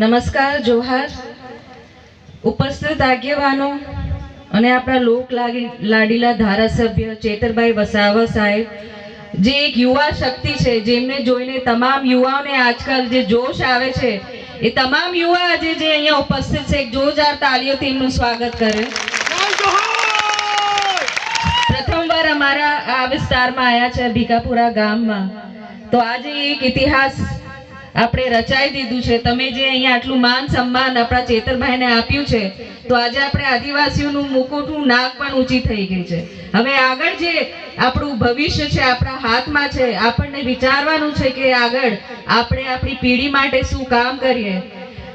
નમસ્કાર જોહાર. ઉપસ્થિત આગેવાનો અને આપણા લોક લાડીલા ધારાસભ્ય ચેતરભાઈ વસાવા સાહેબ જે એક યુવા શક્તિ છે જેમને જોઈને તમામ યુવાઓને આજકાલ જે જોશ આવે છે એ તમામ યુવા આજે જે અહીંયા ઉપસ્થિત છે જોરદાર તાલીઓથી એમનું સ્વાગત કરે. પ્રથમવાર અમારા આ વિસ્તારમાં આવ્યા છે ભીકાપુરા ગામમાં. તો આજે એક ઇતિહાસ આપણે રચાઈ દીધું છે. તમે જે અહીંયા આટલું માન સન્માન આપણા ચેતરભાઈને આપ્યું છે, તો આજે આપણે આદિવાસીઓનું મુકુટનું નાક પણ ઊંચી થઈ ગઈ છે. હવે આગળ જે આપણું ભવિષ્ય છે, આપણા હાથમાં છે, આપણને વિચારવાનું છે કે આગળ આપણે આપણી પેઢી માટે શું કામ કરીએ.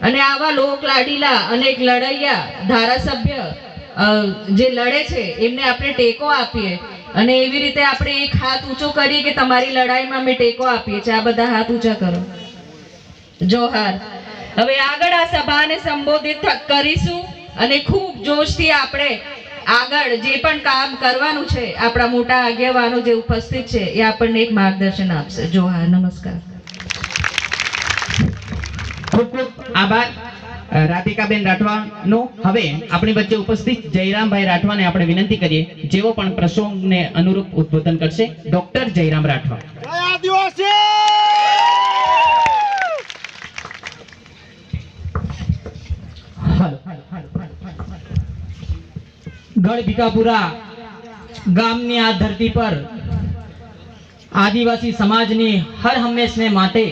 અને આવા લોક લાડીલા અને એક લડૈયા, ધારાસભ્ય જે લડે છે, એમને આપણે ટેકો આપીએ. અને એવી રીતે આપણે એક હાથ ઊંચો કરીએ કે તમારી લડાઈમાં અમે ટેકો આપીએ છીએ. આ બધા હાથ ઊંચા કરો. જોહાર. હવે આગળ આ સભાને સંબોધિત કરીશું અને ખૂબ જોશથી આપણે આગળ જે પણ કામ કરવાનું છે આપણા મોટા આગેવાનો જે ઉપસ્થિત છે એ આપણને એક માર્ગદર્શન આપશે. જોહાર નમસ્કાર. ખૂબ ખૂબ આભાર રાધિકાબેન રાઠવાનો. હવે આપણી વચ્ચે ઉપસ્થિત જયરામભાઈ રાઠવાને આપણે વિનંતી કરીએ જેઓ પણ પ્રસંગને અનુરૂપ ઉદ્બોધન કરશે. ડોક્ટર જયરામ રાઠવા. આદિવાસી! ગઢ ભીકાપુરા ગામની આ ધરતી પર આદિવાસી સમાજની હર હંમેશને માટે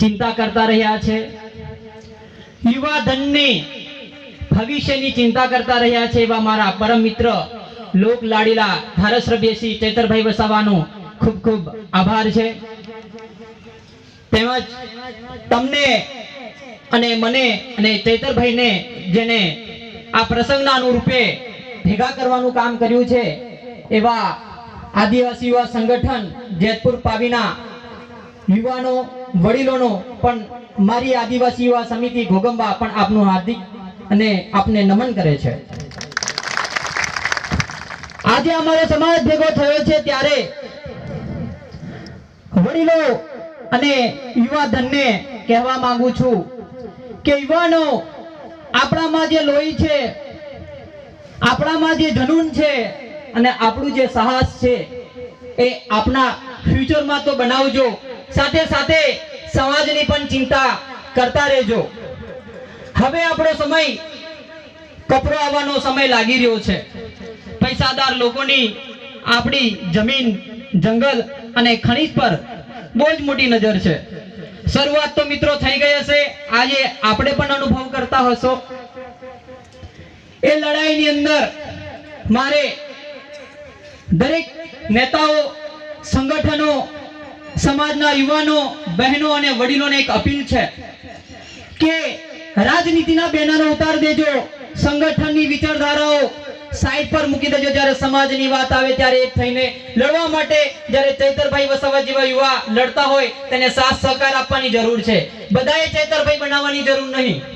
ચિંતા કરતા રહ્યા છે. યુવા ધનની ભવિષ્યની ચિંતા કરતા રહ્યા છે એવા મારા પરમ મિત્ર લોક લાડીલા ધારાસભ્ય શ્રી ચેતરભાઈ વસાવાનો ખૂબ ખૂબ આભાર છે. તેમજ તમને અને મને અને ચેતરભાઈને જેને આ પ્રસંગના અનુરૂપે ભેગા કરવાનું કામ કર્યું છે, એવા આદિવાસી યુવા સંગઠન જેતપુર પાવીના યુવાનો, વડીલોનો પણ મારી આદિવાસી યુવા સમિતિ ઘોગંબા પણ આપનું હાર્દિક અને આપને નમન કરે છે. આજે અમારો સમાજ ભેગો થયો છે ત્યારે વડીલો અને યુવા ધનને કહેવા માંગુ છું કે યુવાનો, આપણામાં જે લોહી છે આપણામાં જે જનૂન છે અને આપણું જે સાહસ છે, એ આપણા ફ્યુચરમાં તો બનાવજો. સાથે સાથે સમાજની પણ ચિંતા કરતા રહેજો. હવે આપણો સમય કપરો આવવાનો સમય લાગી રહ્યો છે. પૈસાદાર લોકોની આપણી જમીન, જંગલ અને ખનીજ પર બહુ જ મોટી નજર છે. શરૂઆત તો મિત્રો થઈ ગઈ હશે. આજે આપણે પણ અનુભવ કરતા હશો. એ લડાઈની અંદર મારે દરેક નેતાઓ, સંગઠનો, સમાજના યુવાનો, બહેનો અને વડીલોને એક અપીલ છે કે રાજનીતિના બેનરો ઉતાર દેજો, સંગઠનની વિચારધારાઓ સાઈડ પર મૂકી દેજો. જ્યારે સમાજની વાત આવે ત્યારે એક થઈને લડવા માટે જ્યારે ચૈતરભાઈ વસાવા જેવા યુવા લડતા હોય, તેને સાથ સહકાર આપવાની જરૂર છે. બધાએ ચૈતરભાઈ બનાવવાની જરૂર નહીં.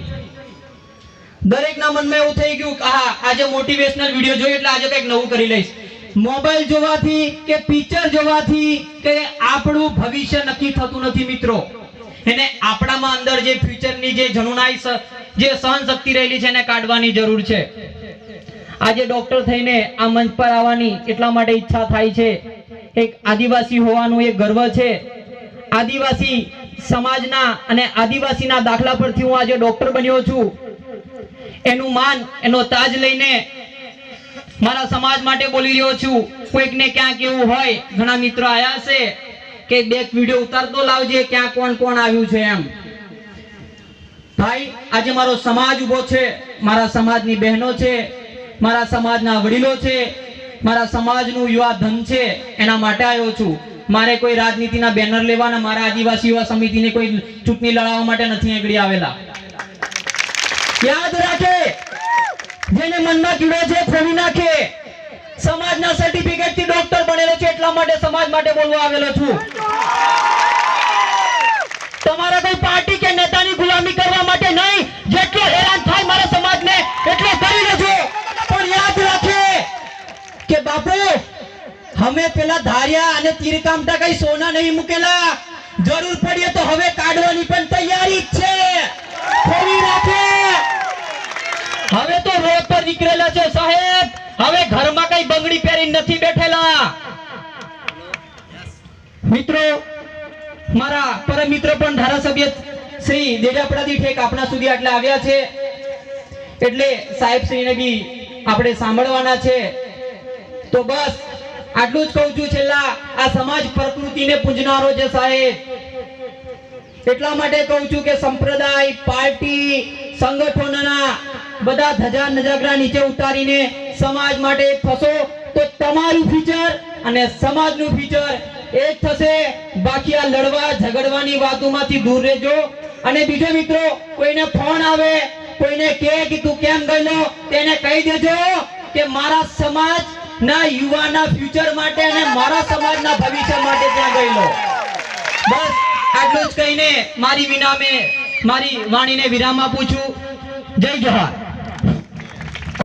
દરેકના મનમાં એવું થઈ ગયું કે હા આજે મોટિવેશનલ વીડિયો જોઈ એટલે આજે કંઈક નવું કરી લઈશ. મોબાઈલ જોવાથી કે પિક્ચર જોવાથી કે આપણું ભવિષ્ય નક્કી થતું નથી મિત્રો. એને આપણામાં અંદર જે ફ્યુચરની જે જનુનાઈ જે સહન શક્તિ રહેલી છે એને કાઢવાની જરૂર છે. આજે ડોક્ટર થઈને આ મંચ પર આવવાની એટલા માટે ઈચ્છા થાય છે. એક આદિવાસી હોવાનું એક ગર્વ છે. આદિવાસી સમાજના અને આદિવાસીના દાખલા પરથી હું આજે ડોક્ટર બન્યો છું. એનું માન, એનો તાજ લઈને મારા સમાજ માટે બોલી રહ્યો છું. કોઈકને ક્યાંક એવું હોય, ઘણા મિત્રો આવ્યા છે કે બે વીડિયો ઉતારતો લાવજે, ક્યાં કોણ કોણ આવ્યું છે એમ. ભાઈ, આજે મારો સમાજ ઊભો છે, મારા સમાજની બહેનો છે, મારા સમાજના વડીલો છે, મારા સમાજનું યુવા ધન છે, એના માટે આવ્યો છું. મારે કોઈ રાજનીતિના બેનર લેવાના, મારા આદિવાસી યુવા સમિતિને કોઈ ચૂંટણી લડાવવા માટે નથી આગળ આવેલા. યાદ રાખે જેને મનમાં કીડો છે ખોવી નાખે. સમાજના સર્ટિફિકેટથી ડોક્ટર બનેલો છે, એટલા માટે સમાજ માટે બોલવા આવેલો છું. તમારા કોઈ પાર્ટી કે નેતાની ગુલામી કરવા માટે નહીં, જેટલો હેરાન થાય મારા સમાજને, એટલો કરી લેજો. પણ યાદ રાખે કે બાપુ, અમે પેલા ધાર્યા અને તીરકામટા કઈ સોના નહીં મૂકેલા. જરૂર પડીએ તો હવે કાઢવાની પણ તૈયારી જ પર નીકળેલા છે સાહેબ. હવે ઘરમાં કઈ બંગડી પહેરી નથી બેઠેલા. મિત્રો, મારા પરમ મિત્ર પણ ધારાસભ્ય શ્રી દેડાપડાથી ઠેક આપણા સુધી આટલા આવ્યા છે. એટલે સાહેબ શ્રીને બી આપણે સાંભળવાના છે. તો બસ, આટલું જ કહું છું છેલ્લા, આ સમાજ પ્રકૃતિને પૂજનારો છે સાહેબ. એટલા માટે કહું છું કે સંપ્રદાય, પાર્ટી, સંગઠનોના બધા ધજા નજાગરા નીચે ઉતારીને સમાજ માટે થશો, તો તમારું ફ્યુચર અને સમાજનું ફ્યુચર એ જ થશે. બાકી આ લડવા ઝઘડવાની વાતોમાંથી દૂર રહેજો. અને બીજો મિત્રો, કોઈને ફોન આવે, કોઈને કહે કે તું કેમ ગયેલો, તેને કહી દેજો કે મારા સમાજ ના યુવાના ફ્યુચર માટે અને મારા સમાજના ભવિષ્ય માટે ત્યાં ગયેલો. બસ, આટલું જ કહીને મારી વિનામે મારી વાણીને વિરામ આપું છું. જય જોહાર